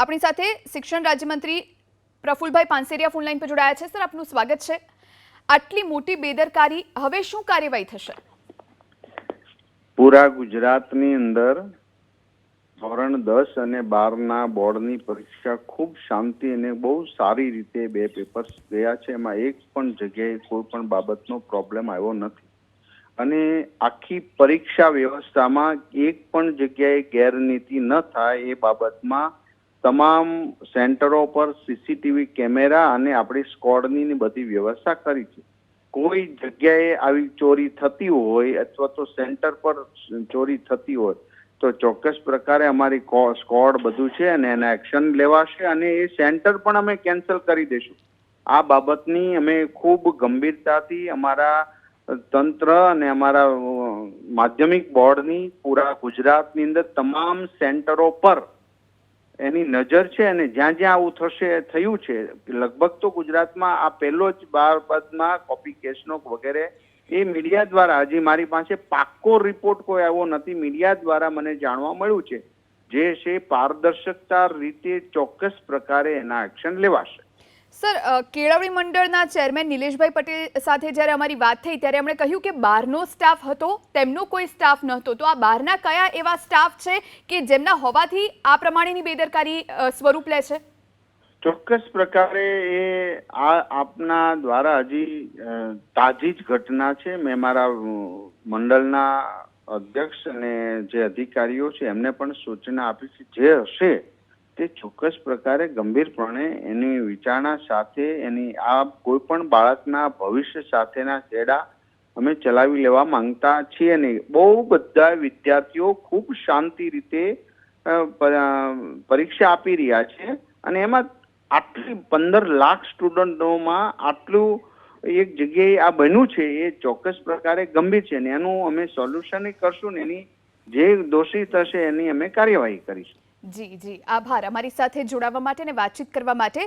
આપણી સાથે શિક્ષણ રાજ્યમંત્રી પ્રફુલભાઈ પાનસેરિયા ફોનલાઈન પર જોડાયા છે. સર, આપનું સ્વાગત છે. આટલી મોટી બેદરકારી હવે શું કાર્યવાહી થશે? પૂરા ગુજરાતની અંદર ધોરણ દસ અને બારના બોર્ડની પરીક્ષા ખૂબ શાંતિ અને બહુ સારી રીતે બે પેપર્સ ગયા છે. એમાં એક પણ જગ્યાએ કોઈ પણ બાબતનો પ્રોબ્લેમ આવ્યો નથી. અને આખી પરીક્ષા વ્યવસ્થામાં એક પણ જગ્યાએ ગેરનીતિ ન થાય એ બાબતમાં તમામ સેન્ટરો પર સીસીટીવી કેમેરા અને આપણી સ્કોડની બધી વ્યવસ્થા કરી છે. કોઈ જગ્યાએ આવી ચોરી થતી હોય અથવા તો સેન્ટર પર ચોરી થતી હોય, તો ચોક્કસ પ્રકારે અમારી સ્કોડ બધું છે અને એના એક્શન લેવાશે અને એ સેન્ટર પણ અમે કેન્સલ કરી દઈશું. આ બાબતની અમે ખૂબ ગંભીરતાથી અમારા તંત્ર અને અમારા માધ્યમિક બોર્ડની પૂરા ગુજરાતની અંદર તમામ સેન્ટરો પર એની નજર છે અને જ્યાં જ્યાં આવું થશે, થયું છે. લગભગ તો ગુજરાતમાં આ પહેલો જ બાબતમાં કોપી કેસનો વગેરે એ મીડિયા દ્વારા હજી મારી પાસે પાક્કો રિપોર્ટ કોઈ આવ્યો નથી. મીડિયા દ્વારા મને જાણવા મળ્યું છે. જે છે પારદર્શકતા રીતે ચોક્કસ પ્રકારે એના એક્શન લેવાશે. સર કેળવણી મંડળના ચેરમેન નિલેશભાઈ પટેલ સાથે જ્યારે અમારી વાત થઈ ત્યારે એમણે કહ્યું કે બહારનો સ્ટાફ હતો, તેમનો કોઈ સ્ટાફ નહોતો. તો આ બહારના કયા એવા સ્ટાફ છે કે જેમના હોવાથી આ પ્રમાણેની બેદરકારી સ્વરૂપ લે છે? ચોક્કસ પ્રકારે એ આ આપના દ્વારા હજી તાજી જ ઘટના છે. મેં મારા મંડળના અધ્યક્ષ અને જે અધિકારીઓ છે એમને પણ સૂચના આપી છે. જે હશે તે ચોક્કસ પ્રકારે ગંભીરપણે એની વિચારણા સાથે, એની આ કોઈ પણ બાળકના ભવિષ્ય સાથેના ચેડા અમે ચલાવી લેવા માંગતા છીએ નહીં બહુ બધા વિદ્યાર્થીઓ ખૂબ શાંતિ રીતે પરીક્ષા આપી રહ્યા છે અને એમાં આટલી પંદર લાખ સ્ટુડન્ટોમાં આટલું એક જગ્યાએ આ બન્યું છે એ ચોક્કસ પ્રકારે ગંભીર છે ને. એનું અમે સોલ્યુશન કરશું ને એની જે દોષી થશે એની અમે કાર્યવાહી કરીશું. જી જી. આભાર. અમારી સાથે જોડાવા માટે અને વાતચીત કરવા માટે